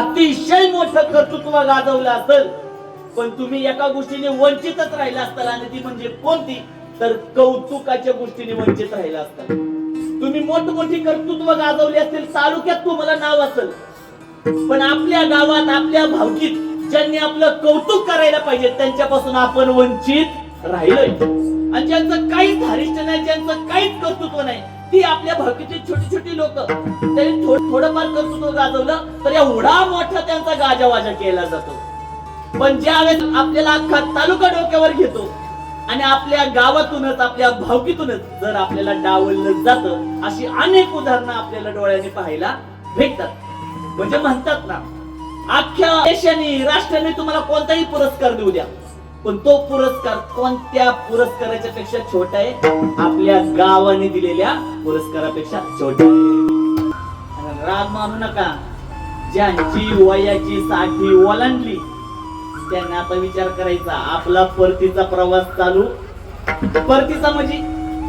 अतिशय मोठं कर्तृत्व गाजवलं असेल. पण तुम्ही एका गोष्टीने वंचितच राहिला असताल आणि ती म्हणजे कोणती? तर कौतुकाच्या गोष्टीने वंचित राहिला असताल तुम्ही मोठमोठी कर्तृत्व गाजवली असतील तालुक्यात तुम्हाला नाव असेल. पण आपल्या गावात आपल्या भावकीत ज्यांनी आपलं कौतुक करायला पाहिजे त्यांच्यापासून आपण वंचित राहिलोय. आणि ज्यांचं काहीच धारिष्ट नाही ज्यांचं काहीच कर्तृत्व नाही ती आपल्या भावकीची छोटी छोटी लोक. त्यांनी थोडं थोडंफार कर्तृत्व गाजवलं तर एवढा मोठा त्यांचा गाजावाजा केला जातो. पण ज्यावेळेस आपल्याला अख्खा तालुका डोक्यावर घेतो आणि आपल्या गावातूनच आपल्या भावकीतूनच जर आपल्याला डावललं जात अशी अनेक उदाहरणं आपल्याला डोळ्याने पाहायला भेटतात. म्हणजे म्हणतात ना अख्ख्या देशाने राष्ट्राने तुम्हाला कोणताही पुरस्कार देऊ द्या. पण तो पुरस्कार कोणत्या पुरस्काराच्या पेक्षा छोटा आहे? आपल्या गावाने दिलेल्या पुरस्कारापेक्षा छोटा आहे. राग मानू नका. ज्यांची वयाची साठी ओलांडली त्यांना आता विचार करायचा. आपला परतीचा प्रवास चालू. परतीचा म्हणजे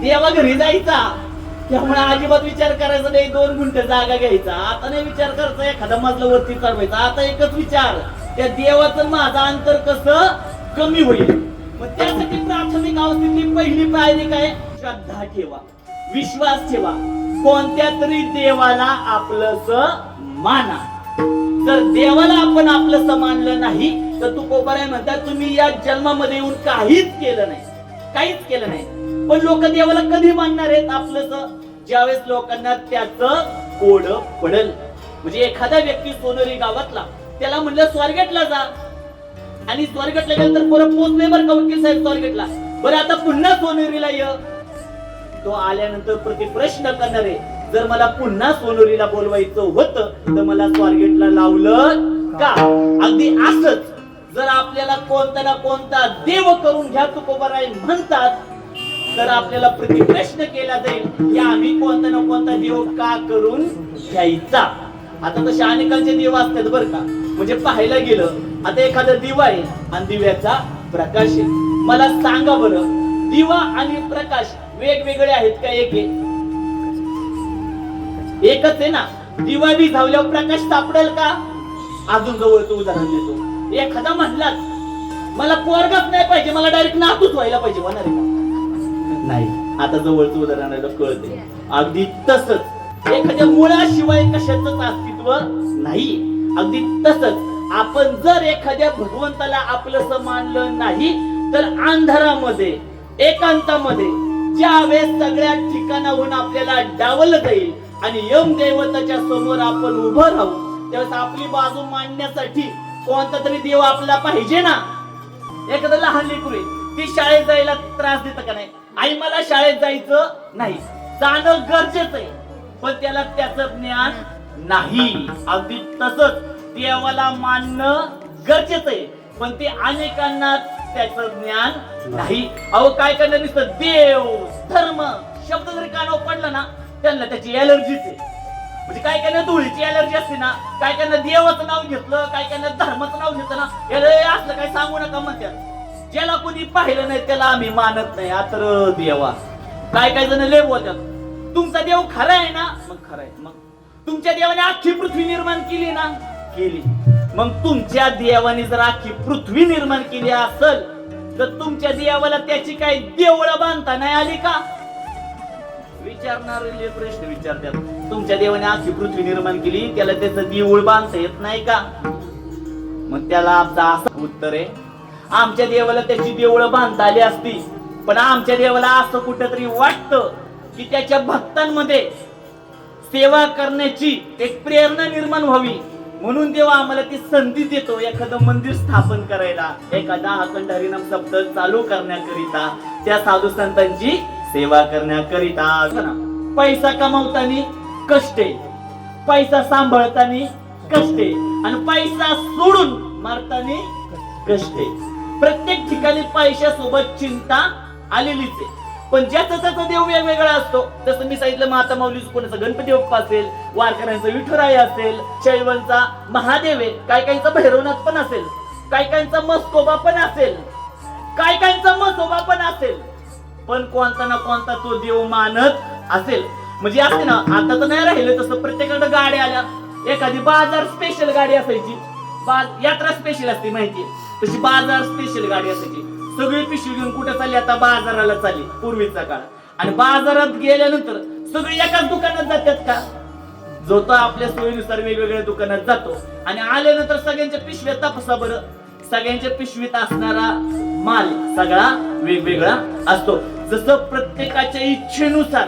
देवा घरी जायचा. त्यामुळे अजिबात विचार करायचा नाही. दोन गुंठ जागा घ्यायचा. आता नाही विचार करायचा. एखादा मजला वरती चढवायचा. आता एकच विचार. त्या देवाचं माझा अंतर कसं? कमी होईल. मग त्यासाठी प्राथमिक अवस्थेतली पहिली पायरी काय? श्रद्धा ठेवा. विश्वास ठेवा. कोणत्या तरी देवाला आपलंस माना. जर देवाला आपण आपलं मानलं नाही तर तू कोबराय म्हणतात तुम्ही या जन्मामध्ये येऊन काहीच केलं नाही. काहीच केलं नाही. पण लोक देवाला कधी मानणार आहेत आपलं ज्यावेळेस लोकांना त्याच कोड पडल. म्हणजे एखादा व्यक्ती सोनरी गावातला त्याला म्हणलं स्वर्गेटला जा. आणि स्वर्गेटला गेलं तर परत पोचले बरं का वकील साहेब स्वर्गेटला बरं आता पुन्हा सोनेरीला ये. तो आल्यानंतर प्रति प्रश्न करणार आहे जर मला पुन्हा सोनेरीला बोलवायचं होतं तर मला स्वारगेटला लावलं का? अगदी असच जर आपल्याला कोणता ना कोणता देव करून घ्या तुकोबराय म्हणतात तर आपल्याला प्रति प्रश्न केला जाईल की आम्ही कोणता ना कोणता देव का करून घ्यायचा? आता तसे अनेकांचे देव असतात बरं का. म्हणजे पाहायला गेलं आता एखादा दिवा आहे आणि दिव्याचा प्रकाश आहे. मला सांगा बरं दिवा आणि प्रकाश वेगवेगळे आहेत का एक एकच आहे ना? दिवा बी धावल्यावर प्रकाश सापडेल का? अजून जवळचं उदाहरण देतो. एखादा म्हणलाच मला पोरगाच नाही पाहिजे मला डायरेक्ट नातूच व्हायला पाहिजे होणार आहे का? नाही. आता जवळचं उदाहरण कळते अगदी तसंच. एखाद्या मुळाशिवाय कशाच अस्तित्व नाही अगदी तसंच. आपण जर एखाद्या भगवंताला आपलंस मानलं नाही तर अंधारामध्ये एकांतामध्ये ज्यावेळेस सगळ्या ठिकाणाहून आपल्याला डावलं जाईल आणि यम देवताच्या समोर आपण उभं राहू त्यावेळेस आपली बाजू मांडण्यासाठी कोणता तरी देव आपला पाहिजे ना? एखादं लहान लेकरू ती शाळेत जायला त्रास देतं का नाही? आई मला शाळेत जायचं नाही. जाणं गरजेचं आहे पण त्याला त्याच ज्ञान नाही. अगदी तसंच देवाला मानणं गरजेचं आहे. पण ते अनेकांना त्याचं ज्ञान नाही. अहो काय करणार नुसतं? देव धर्म शब्द जरी कानावर पडला ना त्यांना त्याची एलर्जीच आहे. म्हणजे काय काय धुळीची एलर्जी असते ना काय काय देवाचं नाव घेतलं काय काय धर्माचं नाव घेतलं ना याला असलं काय सांगू नका म्हणतात. ज्याला कोणी पाहिलं नाही त्याला आम्ही मानत नाही. आतर देवा. काय काय जण लय बोलतात. तुमचा देव खरा आहे ना? मग खरा आहे. मग तुमच्या देवाने अख्खी पृथ्वी निर्माण केली ना केली. मग तुमच्या देवाने जर अख्खी पृथ्वी निर्माण केली असल तर तुमच्या देवाला त्याची काही देवळं बांधता नाही आली का? विचारणारे प्रश्न विचारतात. तुमच्या देवाने अख्खी पृथ्वी निर्माण केली त्याला त्याचं देऊळ बांधता येत नाही का? मग त्याला आमचं असं उत्तर आहे आमच्या देवाला त्याची देवळं बांधता आली असती पण आमच्या देवाला असं कुठंतरी वाटतं की त्याच्या भक्तांमध्ये सेवा करण्याची एक प्रेरणा निर्माण व्हावी. म्हणून देव आम्हाला ती संधी देतो एखादं मंदिर स्थापन करायला. एखादा अखंड हरिनाम शब्द चालू करण्याकरिता त्या साधू संतांची सेवा करण्याकरिता. पैसा कमावताना कष्ट आहे. पैसा सांभाळताना कष्ट आहे. आणि पैसा सोडून मारताना कष्ट आहे. प्रत्येक ठिकाणी पैशासोबत चिंता आलेलीच आहे. पण ज्याचा त्याचा देव वेगवेगळा असतो जसं मी सांगितलं माता माऊली कोणाचा गणपती बाप्पा असेल वारकऱ्यांचा विठुराय असेल शैवांचा महादेव आहे काय काहींचा भैरवनाथ पण असेल काय काहींचा मस्कोबा पण असेल काय काहींचा मसोबा पण असेल पण कोणता ना कोणता तो देव मानत असेल. म्हणजे असते ना आता तर नाही राहिलं तसं प्रत्येकाकडे गाड्या आल्या. एखादी बाजार स्पेशल गाडी असायची. बाज यात्रा स्पेशल असते माहिती तशी बाजार स्पेशल गाडी असायची. सगळी पिशवी घेऊन कुठे चालली? आता बाजाराला चालली पूर्वीचा काळ. आणि बाजारात गेल्यानंतर सगळी एकाच दुकानात जातात का? जो तो आपल्या सोयीनुसार वेगवेगळ्या दुकानात जातो. आणि आल्यानंतर सगळ्यांच्या पिशव्या तपासा बरं. सगळ्यांच्या पिशवीत असणारा माल सगळा वेगवेगळा असतो. जसं प्रत्येकाच्या इच्छेनुसार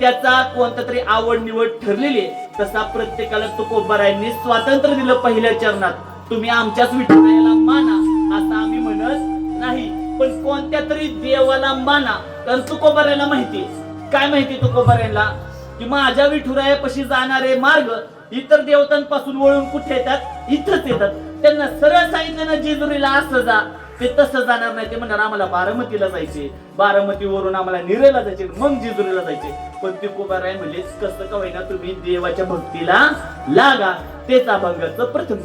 त्याचा कोणता तरी आवड निवड ठरलेली आहे तसा प्रत्येकाला तुकोबारायांनी स्वातंत्र्य दिलं पहिल्या चरणात. तुम्ही आमच्याच विठ्ठलाला माना. नाही पण कोणत्या तरी देवाला माना. कारण तुकोबऱ्याला माहिती काय माहिती तुकोबऱ्याला की माझ्या विठुरायापाशी जाणारे मार्ग इतर देवतांपासून वळून कुठे येतात? इथंच येतात. त्यांना सरळ सांगितलं ना जेजुरीला असं जा. ते तसं जाणार नाही. ते म्हणणार आम्हाला बारामतीला जायचे बारामतीवरून आम्हाला निरेला जायचे मग जेजुरीला जायचे पण ते कुबाराय म्हणजे कसं का होईना तुम्ही देवाच्या भक्तीला लागा. तेच अभंगाचं प्रथम